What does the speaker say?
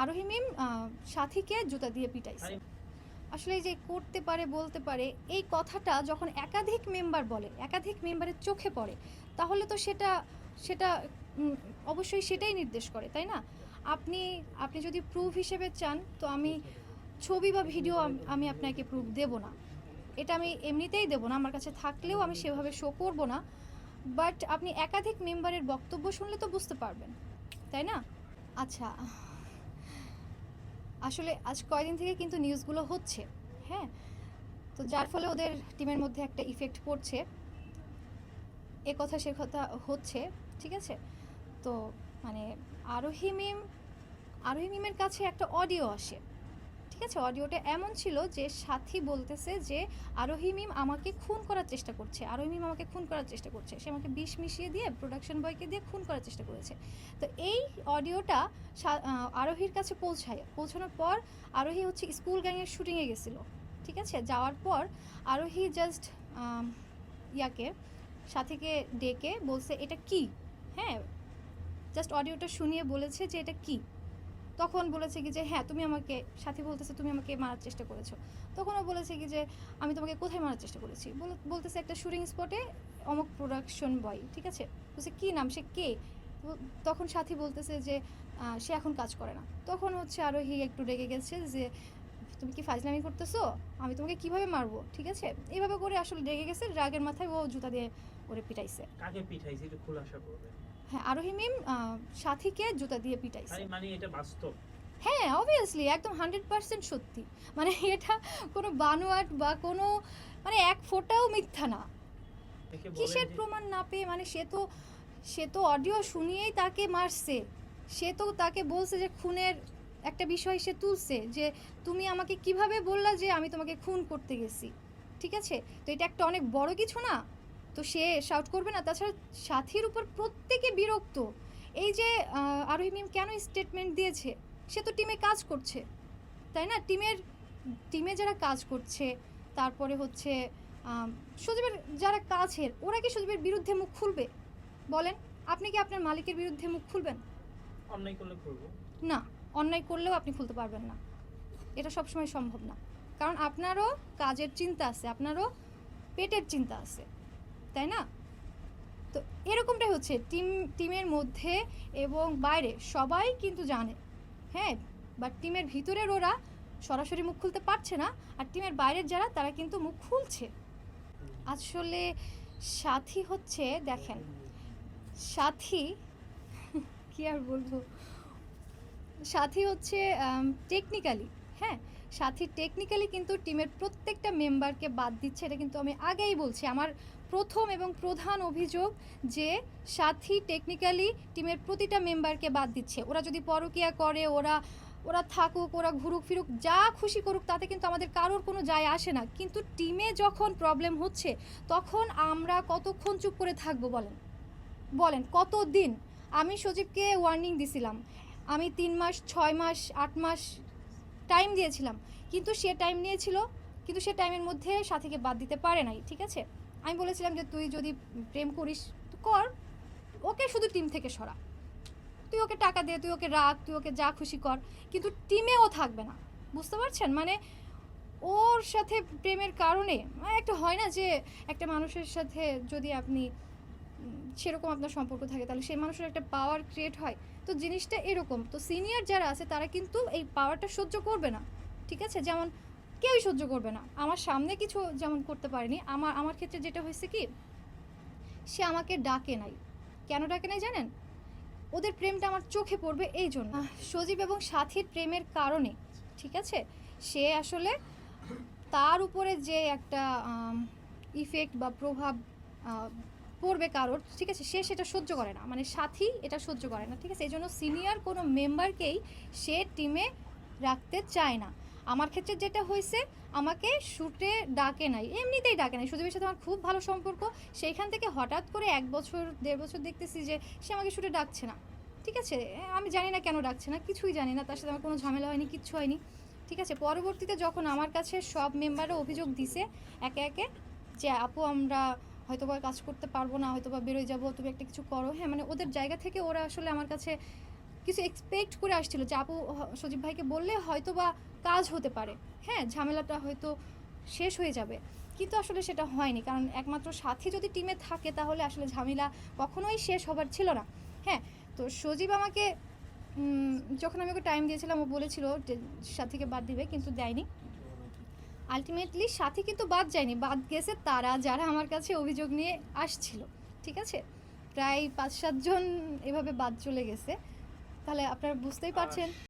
আরোহী মিম সাথীকে জুতা দিয়ে পিটাইছে। আসলে এই যে করতে পারে বলতে পারে এই কথাটা যখন একাধিক মেম্বার বলে একাধিক মেম্বারের চোখে পড়ে তাহলে তো সেটা সেটা অবশ্যই সেটাই নির্দেশ করে তাই না? আপনি আপনি যদি প্রুফ হিসেবে চান তো আমি ছবি বা ভিডিও আমি আপনাকে প্রুফ দেব না। এটা আমি এমনিতেই দেব না আমার কাছে থাকলেও আমি সেভাবে শো করব না। বাট আপনি একাধিক মেম্বারের বক্তব্য শুনলে তো বুঝতে পারবেন তাই না? আচ্ছা আসলে আজ কয়দিন থেকে কিন্তু নিউজগুলো হচ্ছে হ্যাঁ? তো যার ফলে ওদের টিমের মধ্যে একটা ইফেক্ট পড়ছে। এ কথা, সে কথা হচ্ছে, ঠিক আছে? তো মানে আরোহী মিম আরোহী মিমের কাছে একটা অডিও আসে। ঠিক আছে, অডিওটা এমন ছিল যে সাথী বলতেছে যে আরোহী মিম আমাকে খুন করার চেষ্টা করছে, আরোহী মিম আমাকে খুন করার চেষ্টা করছে, সে আমাকে বিষ মিশিয়ে দিয়ে প্রোডাকশন বয়কে দিয়ে খুন করার চেষ্টা করেছে। তো এই অডিওটা আরোহীর কাছে পৌঁছায়, পৌঁছানোর পর আরোহী হচ্ছে স্কুল গ্যাংয়ের শুটিংয়ে গেছিল, ঠিক আছে? যাওয়ার পর আরোহী জাস্ট ইয়াকে, সাথীকে ডেকে বলছে, এটা কি? হ্যাঁ জাস্ট অডিওটা শুনিয়ে বলেছে যে এটা কি? তখন বলেছে কি যে হ্যাঁ তুমি আমাকে, সাথী বলতেছে তুমি আমাকে মারার চেষ্টা করেছ। তখন ও বলেছে কি যে, আমি তোমাকে কোথায় মারার চেষ্টা করেছি? বলে- বলতেছে একটা শুটিং স্পটে অমুক প্রোডাকশন বয় ঠিক আছে? বলছে, কী নাম? সে কে? তখন সাথী বলতেছে যে সে এখন কাজ করে না। তখন হচ্ছে আরোহী একটু রেগে গেছে যে, তুমি কি ফাজলামি করতেছো? আমি তোমাকে কীভাবে মারবো? ঠিক আছে? এইভাবে করে আসলে রেগে গেছে, রাগের মাথায় ও জুতা দিয়ে ওরে পিটাইছে। কাকে পিঠাইছে একটু খোলাসা করবে। হ্যাঁ আরোহী মিম সাথীকে জুতা দিয়ে পিটাইছে। মানে এটা বাস্তব? হ্যাঁ অবভিয়াসলি একদম হান্ড্রেড পার্সেন্ট সত্যি। মানে এটা কোনো বানোয়াট বা কোনো মানে এক ফোঁটাও মিথ্যা না। কিসের প্রমাণ না পেয়ে মানে সে তো সে তো অডিও শুনিয়েই তাকে মারছে। সে তো তাকে বলছে যে খুনের একটা বিষয় সে তুলছে যে তুমি আমাকে কীভাবে বললা যে আমি তোমাকে খুন করতে গেছি। ঠিক আছে? তো এটা একটা অনেক বড় কিছু না? তো সে শাউট করবে না। তাছাড়া সাথীর উপর প্রত্যেকে বিরক্ত। এই যে আরোহী মিম কেন স্টেটমেন্ট দিয়েছে? সে তো টিমে কাজ করছে। তাই না? টিমের টিমে যারা কাজ করছে তারপরে হচ্ছে সজীবের যারা কাছের ওরা কি সজীবের বিরুদ্ধে মুখ খুলবে? বলেন আপনি কি আপনার মালিকের বিরুদ্ধে মুখ খুলবেন? অন্যায় করলে করব না অন্যায় করলেও আপনি খুলতে পারবেন না। এটা সবসময় সম্ভব না। কারণ আপনারও কাজের চিন্তা আছে আপনারও পেটের চিন্তা আছে। তাই না? তো এরকমটাই হচ্ছে। টিম, টিমের মধ্যে এবং বাইরে সবাই কিন্তু জানে। হ্যাঁ বাট টিমের ভিতরের ওরা সরাসরি মুখ খুলতে পারছে না, আর টিমের বাইরের যারা, তারা কিন্তু মুখ খুলছে। আসলে সাথী হচ্ছে, দেখেন, সাথী, কি আর বলব? সাথী হচ্ছে টেকনিক্যালি হ্যাঁ সাথী টেকনিক্যালি কিন্তু টিমের প্রত্যেকটা মেম্বারকে বাদ দিচ্ছে, এটা কিন্তু আমি আগেই বলছি। আমার প্রথম এবং প্রধান অভিযোগ যে সাথী টেকনিক্যালি টিমের প্রতিটা মেম্বারকে বাদ দিচ্ছে। ওরা যদি পরকিয়া করে, ওরা ওরা থাকুক, ওরা ঘুরুক ফিরুক, যা খুশি করুক, তাতে কিন্তু আমাদের কারোর কোনো যায় আসে না। কিন্তু টিমে যখন প্রবলেম হচ্ছে, তখন আমরা কতক্ষণ চুপ করে থাকব বলেন? বলেন কত দিন আমি সজীবকে ওয়ার্নিং দিছিলাম। আমি তিন মাস, ছয় মাস, আট মাস টাইম দিয়েছিলাম। কিন্তু সে টাইম নিয়েছিল, কিন্তু সে টাইমের মধ্যে সাথীকে বাদ দিতে পারে নাই, ঠিক আছে? আমি বলেছিলাম যে, তুই যদি প্রেম করিস কর। ওকে শুধু টিম থেকে সরা। তুই ওকে টাকা দে, তুই ওকে রাখ, তুই ওকে যা খুশি কর। কিন্তু টিমেও থাকবে না। বুঝতে পারছেন? মানে ওর সাথে প্রেমের কারণে মানে একটা হয় না যে, একটা মানুষের সাথে যদি আপনি সেরকম আপনার সম্পর্ক থাকে, তাহলে সেই মানুষের একটা পাওয়ার ক্রিয়েট হয়। তো জিনিসটা এরকম। তো সিনিয়র যারা আছে, তারা কিন্তু এই পাওয়ারটা সহ্য করবে না। ঠিক আছে? যেমন কেউই সহ্য করবে না। আমার সামনে কিছু যেমন করতে পারেনি, আমার আমার ক্ষেত্রে যেটা হয়েছে কি, সে আমাকে ডাকে নাই। কেন ডাকে নাই জানেন? ওদের প্রেমটা আমার চোখে পড়বে এই জন্য সজীব এবং সাথীর প্রেমের কারণে। ঠিক আছে? সে আসলে তার উপরে যে একটা ইফেক্ট বা প্রভাব পড়বে কারোর, ঠিক আছে? সে সেটা সহ্য করে না। মানে সাথী এটা সহ্য করে না, ঠিক আছে? এই জন্য সিনিয়র কোনো মেম্বারকেই সে টিমে রাখতে চায় না। আমার ক্ষেত্রে যেটা হয়েছে, আমাকে শুটে ডাকে নাই, এমনিতেই ডাকে নাই। সুদীপের সাথে আমার খুব ভালো সম্পর্ক। সেইখান থেকে হঠাৎ করে এক বছর, দেড় বছর দেখতেছি যে সে আমাকে শ্যুটে ডাকছে না, ঠিক আছে? আমি জানি না কেন ডাকছে না, কিছুই জানি না। তার সাথে আমার কোনো ঝামেলা হয়নি, কিচ্ছু হয়নি, ঠিক আছে? পরবর্তীতে যখন আমার কাছে সব মেম্বারও অভিযোগ দিছে, একে একে যে, আপু, আমরা হয়তো বা কাজ করতে পারব না হয়তো বা বেরোয় যাব, তুমি একটা কিছু করো। হ্যাঁ মানে ওদের জায়গা থেকে ওরা আসলে আমার কাছে কিছু এক্সপেক্ট করে আসছিল যে আপু সজীব ভাইকে বললে হয়তো বা কাজ হতে পারে। হ্যাঁ ঝামেলাটা হয়তো শেষ হয়ে যাবে। কিন্তু আসলে সেটা হয়নি। কারণ একমাত্র সাথী যদি টিমে থাকে তাহলে আসলে ঝামেলা কখনোই শেষ হবার ছিল না। হ্যাঁ তো সজীব আমাকে যখন আমি ওকে টাইম দিয়েছিলাম, ও বলেছিল যে সাথীকে বাদ দিবে, কিন্তু দেয়নি। আলটিমেটলি সাথী কিন্তু বাদ যায়নি। বাদ গেছে তারা যারা আমার কাছে অভিযোগ নিয়ে আসছিল। ঠিক আছে? প্রায় পাঁচ সাতজন এভাবে বাদ চলে গেছে। তাহলে আপনারা বুঝতেই পারছেন।